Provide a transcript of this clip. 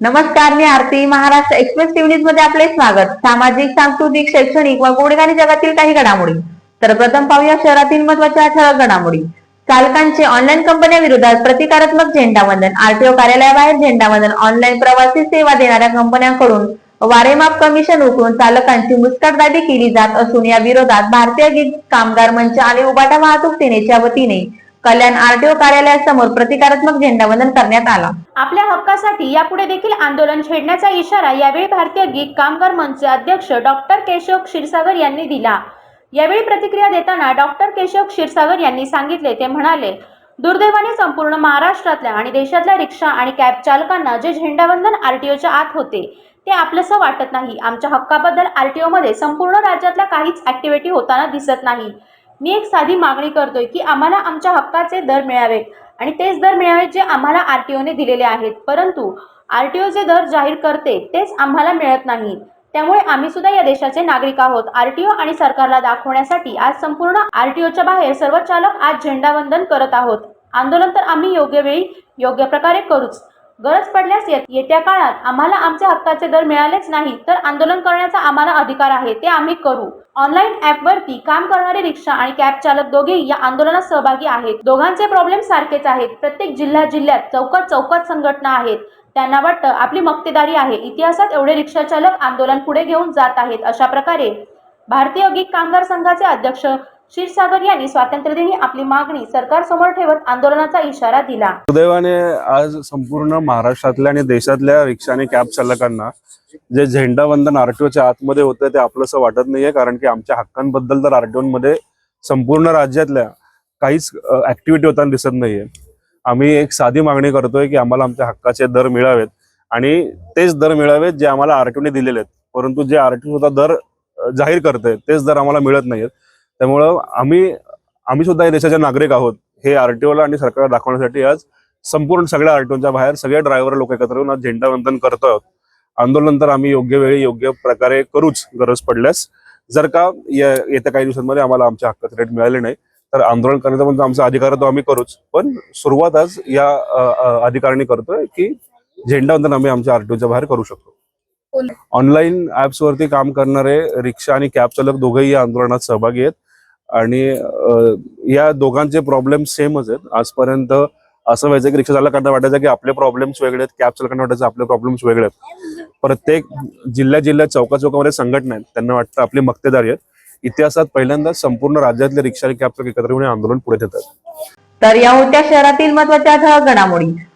नमस्कार मी Aarti. Maharashtra express TV न्यूजमध्ये आपले स्वागत. सामाजिक सांस्कृतिक शैक्षणिक व गोडगाणी जगातील काही घडामोडी. तर प्रथम पाहूया शहरातील महत्त्वाच्या ठळक घडामोडी. चालकांचे ऑनलाईन कंपन्या विरोधात प्रतिकारात्मक झेंडावंदन आरटीओ कार्यालयाबाहेर झेंडावंदन ऑनलाईन प्रवासी सेवा देणाऱ्या कंपन्यांकडून वारेमाप कमिशन उकळून चालकांची मुस्कटदाटी केली जात असून या विरोधात भारतीय गीत कामगार मंच आणि उबाटा वाहतूक सेनेच्या वतीने कल्याण आरटीओ कार्यालयासमोर प्रतिकारात्मक झेंडावंदन करण्यात आला. आपल्या हक्कासाठी यापुढे देखील आंदोलन छेडण्याचा इशारा यावेळी भारतीय गीत कामगार मंचचे अध्यक्ष डॉक्टर केशव क्षीरसागर यांनी दिला. यावेळी प्रतिक्रिया देताना डॉक्टर केशव क्षीरसागर यांनी सांगितले ते म्हणाले दुर्दैवाने संपूर्ण महाराष्ट्रातल्या आणि देशातल्या रिक्षा आणि कॅब चालकांना जे झेंडावंदन आरटीओच्या आत होते ते आपलंसं वाटत नाही. आमच्या हक्काबद्दल आरटीओ मध्ये संपूर्ण राज्यातल्या काहीच ऍक्टिव्हिटी होताना दिसत नाही. मी एक साधी मागणी करतोय की आम्हाला आमच्या हक्काचे दर मिळावेत. आणि तेच दर मिळावेत जे आम्हाला आर टी ओने दिलेले आहेत. परंतु आर टी जे दर जाहीर करते तेच आम्हाला मिळत नाही. त्यामुळे आम्ही सुद्धा या देशाचे नागरिक आहोत. आर टी ओ आणि सरकारला दाखवण्यासाठी आज संपूर्ण आर टी ओच्या बाहेर सर्व चालक आज झेंडावंदन करत आहोत. आंदोलन तर आम्ही योग्य वेळी योग्य प्रकारे करूच. गरज पडल्यास येत्या काळात आम्हाला आमच्या हक्काचे दर मिळालेच नाही तर आंदोलन करण्याचा आम्हाला अधिकार आहे ते आम्ही करू. ऑनलाईन ॲपवरती काम करणारे रिक्षा आणि कॅब चालक दोघेही या आंदोलनात सहभागी आहेत. दोघांचे प्रॉब्लेम सारखेच आहेत. प्रत्येक जिल्हा जिल्ह्यात चौकात चौकात संघटना आहेत. त्यांना वाटतं आपली मक्तेदारी आहे. इतिहासात एवढे रिक्षा चालक आंदोलन पुढे घेऊन जात आहेत. अशा प्रकारे भारतीय गीत कामगार संघाचे अध्यक्ष क्षीरसागर यांनी स्वातंत्र्यदिनी आपली मागणी सरकारसमोर ठेवत आंदोलनाचा इशारा दिला. सुदैवाने आज संपूर्ण महाराष्ट्रातल्या आणि देशातल्या रिक्षा आणि कॅब चालकांना जे झेंडा वंदन आरटीओच्या आतमध्ये होतं ते आपलंसं वाटत नाहीये कारण की आमच्या हक्कांबद्दल तर आरटीओ मध्ये संपूर्ण राज्यातल्या काहीच ऍक्टिव्हिटी होताना दिसत नाहीये. आम्ही एक साधी मागणी करतोय की आम्हाला आमच्या हक्काचे दर मिळावेत आणि तेच दर मिळावेत जे आम्हाला आरटीओने दिलेले आहेत. परंतु जे आरटीओ होता दर जाहीर करते तेच दर आम्हाला मिळत नाहीत त्यामुळं आम्ही आम्ही सुद्धा या देशाचे नागरिक आहोत. हे आरटीओला आणि सरकारला दाखवण्यासाठी आज संपूर्ण सगळ्या आरटीओच्या बाहेर सगळे ड्रायव्हर लोक एकत्र येऊन आज झेंडावंदन करत आहोत. आंदोलन तर आम्ही योग्य वेळी योग्य प्रकारे करूच गरज पडल्यास. जर का या- येत्या काही दिवसांमध्ये आम्हाला आमच्या हक्काचे रेट मिळाले नाही तर आंदोलन करण्याचा पण आमचा अधिकार तो आम्ही करूच. पण सुरुवात आज या अधिकाऱ्यांनी करतोय की झेंडावंदन आम्ही आमच्या आरटीओच्या बाहेर करू शकतो. ऑनलाईन ऍप्स वरती काम करणारे रिक्षा आणि कॅब चालक दोघेही या आंदोलनात सहभागी आहेत. आणि या दोघांचे प्रॉब्लेम सेमच आहेत. आजपर्यंत असं व्हायचं की रिक्षा चालकांना वाटायचं की आपले प्रॉब्लेम्स वेगळे आहेत कॅब चालकांना वाटायचं आपले प्रॉब्लेम्स वेगळे आहेत. प्रत्येक जिल्ह्या जिल्ह्यात चौका चौकामध्ये संघटना आहेत. त्यांना वाटतं आपली मक्तेदारी आहेत. इतिहासात पहिल्यांदाच संपूर्ण राज्यातले रिक्षा आणि कॅब चालक एकत्र येऊन आंदोलन पुढे देतात तर या होत्या शहरातील महत्त्वाच्या घडामोडी.